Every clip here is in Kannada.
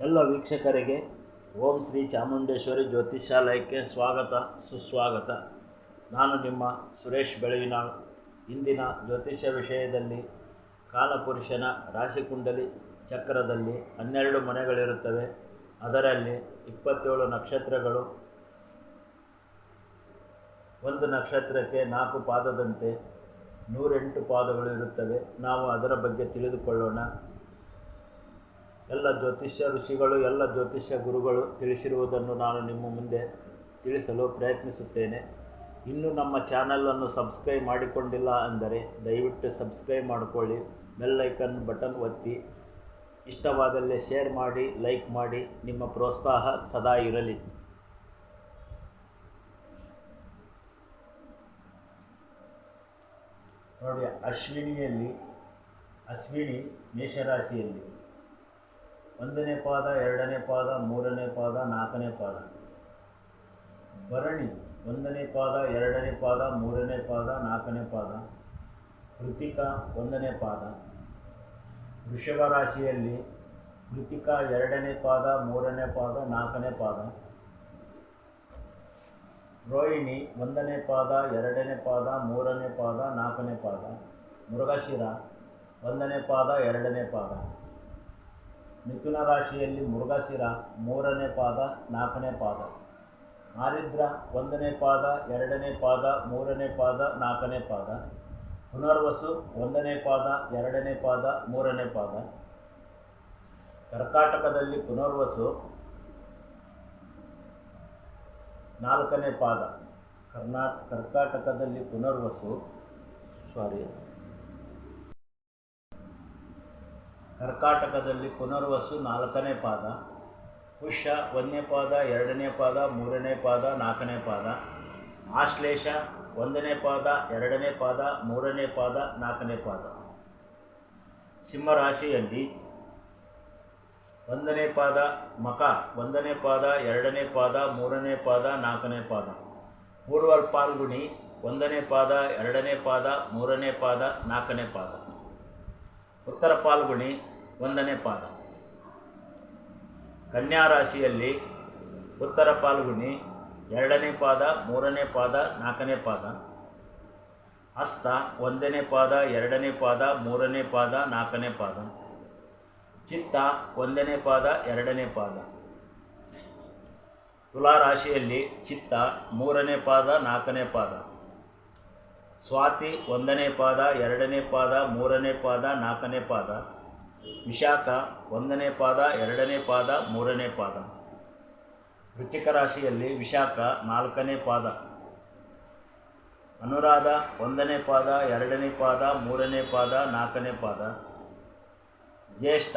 ಎಲ್ಲ ವೀಕ್ಷಕರಿಗೆ ಓಂ ಶ್ರೀ ಚಾಮುಂಡೇಶ್ವರಿ ಜ್ಯೋತಿಷಾಲಯಕ್ಕೆ ಸ್ವಾಗತ, ಸುಸ್ವಾಗತ. ನಾನು ನಿಮ್ಮ ಸುರೇಶ್ ಬೆಳವಿನಾಳ್ ಇಂದಿನ ಜ್ಯೋತಿಷ್ಯ ವಿಷಯದಲ್ಲಿ ಕಾಲಪುರುಷನ ರಾಶಿಕುಂಡಲಿ ಚಕ್ರದಲ್ಲಿ ಹನ್ನೆರಡು ಮನೆಗಳಿರುತ್ತವೆ. ಅದರಲ್ಲಿ ಇಪ್ಪತ್ತೇಳು ನಕ್ಷತ್ರಗಳು, ಒಂದು ನಕ್ಷತ್ರಕ್ಕೆ ನಾಲ್ಕು ಪಾದದಂತೆ ನೂರೆಂಟು ಪಾದಗಳು ಇರುತ್ತವೆ. ನಾವು ಅದರ ಬಗ್ಗೆ ತಿಳಿದುಕೊಳ್ಳೋಣ. ಎಲ್ಲ ಜ್ಯೋತಿಷ್ಯ ಋಷಿಗಳು, ಎಲ್ಲ ಜ್ಯೋತಿಷ್ಯ ಗುರುಗಳು ತಿಳಿಸಿರುವುದನ್ನು ನಾನು ನಿಮ್ಮ ಮುಂದೆ ತಿಳಿಸಲು ಪ್ರಯತ್ನಿಸುತ್ತೇನೆ. ಇನ್ನೂ ನಮ್ಮ ಚಾನಲನ್ನು ಸಬ್ಸ್ಕ್ರೈಬ್ ಮಾಡಿಕೊಂಡಿಲ್ಲ ಅಂದರೆ ದಯವಿಟ್ಟು ಸಬ್ಸ್ಕ್ರೈಬ್ ಮಾಡಿಕೊಳ್ಳಿ ಬೆಲ್ಲೈಕನ್ ಬಟನ್ ಒತ್ತಿ. ಇಷ್ಟವಾದಲ್ಲಿ ಶೇರ್ ಮಾಡಿ, ಲೈಕ್ ಮಾಡಿ, ನಿಮ್ಮ ಪ್ರೋತ್ಸಾಹ ಸದಾ ಇರಲಿ. ನೋಡಿ, ಅಶ್ವಿನಿಯಲ್ಲಿ, ಅಶ್ವಿನಿ ಮೇಷರಾಶಿಯಲ್ಲಿ. ಒಂದನೇ ಪಾದ, ಎರಡನೇ ಪಾದ, ಮೂರನೇ ಪಾದ, ನಾಲ್ಕನೇ ಪಾದ. ಭರಣಿ, ಒಂದನೇ ಪಾದ, ಎರಡನೇ ಪಾದ, ಮೂರನೇ ಪಾದ, ನಾಲ್ಕನೇ ಪಾದ. ಕೃತಿಕ, ಒಂದನೇ ಪಾದ. ವೃಷಭ ರಾಶಿಯಲ್ಲಿ ಕೃತಿಕ, ಎರಡನೇ ಪಾದ, ಮೂರನೇ ಪಾದ, ನಾಲ್ಕನೇ ಪಾದ. ರೋಹಿಣಿ, ಒಂದನೇ ಪಾದ, ಎರಡನೇ ಪಾದ, ಮೂರನೇ ಪಾದ, ನಾಲ್ಕನೇ ಪಾದ. ಮೃಗಶಿರ, ಒಂದನೇ ಪಾದ, ಎರಡನೇ ಪಾದ. ಮಿಥುನ ರಾಶಿಯಲ್ಲಿ ಮೃಗಶಿರ ಮೂರನೇ ಪಾದ, ನಾಲ್ಕನೇ ಪಾದ. ಆರಿದ್ರ ಒಂದನೇ ಪಾದ, ಎರಡನೇ ಪಾದ, ಮೂರನೇ ಪಾದ, ನಾಲ್ಕನೇ ಪಾದ. ಪುನರ್ವಸು ಒಂದನೇ ಪಾದ, ಎರಡನೇ ಪಾದ, ಮೂರನೇ ಪಾದ. ಕರ್ಕಾಟಕದಲ್ಲಿ ಪುನರ್ವಸು ನಾಲ್ಕನೇ ಪಾದ. ಕರ್ನಾ, ಕರ್ಕಾಟಕದಲ್ಲಿ ಪುನರ್ವಸು ಸಾರಿ ಕರ್ಕಾಟಕದಲ್ಲಿ ಪುನರ್ವಸು ನಾಲ್ಕನೇ ಪಾದ, ಪುಷ್ಯ ಒಂದನೇ ಪಾದ, ಎರಡನೇ ಪಾದ, ಮೂರನೇ ಪಾದ, ನಾಲ್ಕನೇ ಪಾದ, ಆಶ್ಲೇಷ ಒಂದನೇ ಪಾದ, ಎರಡನೇ ಪಾದ, ಮೂರನೇ ಪಾದ, ನಾಲ್ಕನೇ ಪಾದ. ಸಿಂಹರಾಶಿಯಲ್ಲಿ ಒಂದನೇ ಪಾದ ಮಕ, ಒಂದನೇ ಪಾದ, ಎರಡನೇ ಪಾದ, ಮೂರನೇ ಪಾದ, ನಾಲ್ಕನೇ ಪಾದ. ಪೂರ್ವ ಪಾಲ್ಗುಣಿ, ಒಂದನೇ ಪಾದ, ಎರಡನೇ ಪಾದ, ಮೂರನೇ ಪಾದ, ನಾಲ್ಕನೇ ಪಾದ. ಉತ್ತರ ಪಾಲ್ಗುಣಿ ಒಂದನೇ ಪಾದ. ಕನ್ಯಾ ರಾಶಿಯಲ್ಲಿ ಉತ್ತರ ಪಾಲ್ಗುಣಿ, ಎರಡನೇ ಪಾದ, ಮೂರನೇ ಪಾದ, ನಾಲ್ಕನೇ ಪಾದ. ಹಸ್ತ ಒಂದನೇ ಪಾದ, ಎರಡನೇ ಪಾದ, ಮೂರನೇ ಪಾದ, ನಾಲ್ಕನೇ ಪಾದ. ಚಿತ್ತ, ಒಂದನೇ ಪಾದ, ಎರಡನೇ ಪಾದ. ತುಲಾ ರಾಶಿಯಲ್ಲಿ ಚಿತ್ತ, ಮೂರನೇ ಪಾದ, ನಾಲ್ಕನೇ ಪಾದ. ಸ್ವಾತಿ, ಒಂದನೇ ಪಾದ, ಎರಡನೇ ಪಾದ, ಮೂರನೇ ಪಾದ, ನಾಲ್ಕನೇ ಪಾದ. ವಿಶಾಖ ಒಂದನೇ ಪಾದ, ಎರಡನೇ ಪಾದ, ಮೂರನೇ ಪಾದ. ವೃಶ್ಚಿಕ ರಾಶಿಯಲ್ಲಿ ವಿಶಾಖ ನಾಲ್ಕನೇ ಪಾದ. ಅನುರಾಧ ಒಂದನೇ ಪಾದ, ಎರಡನೇ ಪಾದ, ಮೂರನೇ ಪಾದ, ನಾಲ್ಕನೇ ಪಾದ. ಜ್ಯೇಷ್ಠ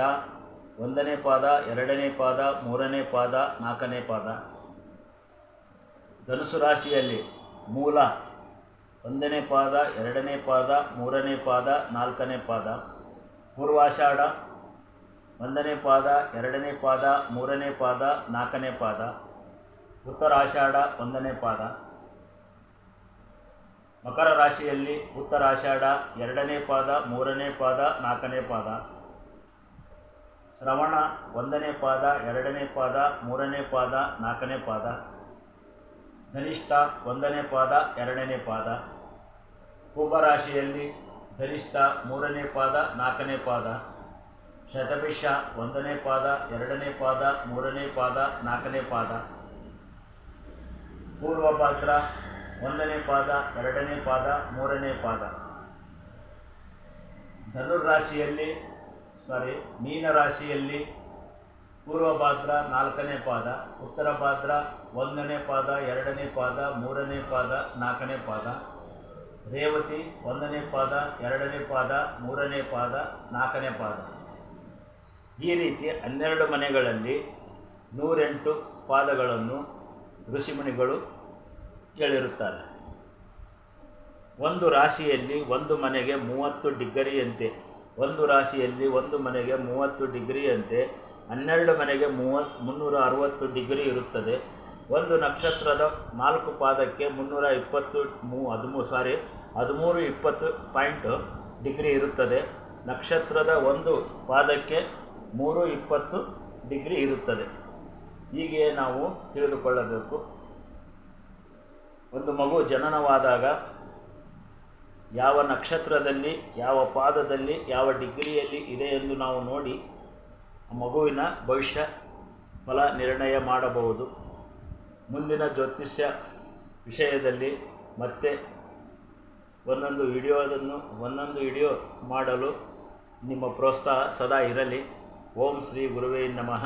ಒಂದನೇ ಪಾದ, ಎರಡನೇ ಪಾದ, ಮೂರನೇ ಪಾದ, ನಾಲ್ಕನೇ ಪಾದ. ಧನುಸು ರಾಶಿಯಲ್ಲಿ ಮೂಲ ಒಂದನೇ ಪಾದ, ಎರಡನೇ ಪಾದ, ಮೂರನೇ ಪಾದ, ನಾಲ್ಕನೇ ಪಾದ. ಪೂರ್ವಾಷಾಢ, ಒಂದನೇ ಪಾದ, ಎರಡನೇ ಪಾದ, ಮೂರನೇ ಪಾದ, ನಾಲ್ಕನೇ ಪಾದ. ಉತ್ತರಾಷಾಢ, ಒಂದನೇ ಪಾದ. ಮಕರ ರಾಶಿಯಲ್ಲಿ ಉತ್ತರಾಷಾಢ, ಎರಡನೇ ಪಾದ, ಮೂರನೇ ಪಾದ, ನಾಲ್ಕನೇ ಪಾದ. ಶ್ರವಣ, ಒಂದನೇ ಪಾದ, ಎರಡನೇ ಪಾದ, ಮೂರನೇ ಪಾದ, ನಾಲ್ಕನೇ ಪಾದ. ಧನಿಷ್ಠ, ಒಂದನೇ ಪಾದ, ಎರಡನೇ ಪಾದ. ಕುಂಭರಾಶಿಯಲ್ಲಿ ಧನಿಷ್ಠ ಮೂರನೇ ಪಾದ, ನಾಲ್ಕನೇ ಪಾದ, ಶತಭಿಷ ಒಂದನೇ ಪಾದ, ಎರಡನೇ ಪಾದ, ಮೂರನೇ ಪಾದ, ನಾಲ್ಕನೇ ಪಾದ. ಪೂರ್ವಭಾದ್ರ ಒಂದನೇ ಪಾದ, ಎರಡನೇ ಪಾದ, ಮೂರನೇ ಪಾದ. ಧನುರಾಶಿಯಲ್ಲಿ ಸಾರಿ ಮೀನರಾಶಿಯಲ್ಲಿ ಪೂರ್ವಭಾದ್ರ ನಾಲ್ಕನೇ ಪಾದ ಉತ್ತರ ಭಾದ್ರ ಒಂದನೇ ಪಾದ, ಎರಡನೇ ಪಾದ, ಮೂರನೇ ಪಾದ, ನಾಲ್ಕನೇ ಪಾದ. ರೇವತಿ ಒಂದನೇ ಪಾದ, ಎರಡನೇ ಪಾದ, ಮೂರನೇ ಪಾದ, ನಾಲ್ಕನೇ ಪಾದ. ಈ ರೀತಿ ಹನ್ನೆರಡು ಮನೆಗಳಲ್ಲಿ ನೂರೆಂಟು ಪಾದಗಳನ್ನು ಋಷಿಮುನಿಗಳು ಹೇಳಿರುತ್ತಾರೆ. ಒಂದು ರಾಶಿಯಲ್ಲಿ ಒಂದು ಮನೆಗೆ ಮೂವತ್ತು ಡಿಗ್ರಿಯಂತೆ, ಒಂದು ರಾಶಿಯಲ್ಲಿ ಒಂದು ಮನೆಗೆ ಮೂವತ್ತು ಡಿಗ್ರಿಯಂತೆ, ಹನ್ನೆರಡು ಮನೆಗೆ ಮೂವತ್ತು ಮುನ್ನೂರ ಅರವತ್ತು ಡಿಗ್ರಿ ಇರುತ್ತದೆ. ಒಂದು ನಕ್ಷತ್ರದ ನಾಲ್ಕು ಪಾದಕ್ಕೆ ಮುನ್ನೂರ ಇಪ್ಪತ್ತು ಮೂ ಹದಿಮೂರು ಸಾರಿ ಹದಿಮೂರು ಇಪ್ಪತ್ತು ಪಾಯಿಂಟ್ ಡಿಗ್ರಿ ಇರುತ್ತದೆ. ನಕ್ಷತ್ರದ ಒಂದು ಪಾದಕ್ಕೆ ಮೂರು ಇಪ್ಪತ್ತು ಡಿಗ್ರಿ ಇರುತ್ತದೆ. ಹೀಗೆ ನಾವು ತಿಳಿದುಕೊಳ್ಳಬೇಕು. ಒಂದು ಮಗು ಜನನವಾದಾಗ ಯಾವ ನಕ್ಷತ್ರದಲ್ಲಿ, ಯಾವ ಪಾದದಲ್ಲಿ, ಯಾವ ಡಿಗ್ರಿಯಲ್ಲಿ ಇದೆ ಎಂದು ನಾವು ನೋಡಿ ಮಗುವಿನ ಭವಿಷ್ಯ ಫಲ ನಿರ್ಣಯ ಮಾಡಬಹುದು. ಮುಂದಿನ ಜ್ಯೋತಿಷ್ಯ ವಿಷಯದಲ್ಲಿ ಮತ್ತೆ ಒಂದೊಂದು ವಿಡಿಯೋದನ್ನು ಒಂದೊಂದು ವಿಡಿಯೋ ಮಾಡಲು ನಿಮ್ಮ ಪ್ರೋತ್ಸಾಹ ಸದಾ ಇರಲಿ. ಓಂ ಶ್ರೀ ಗುರುವೇ ನಮಃ.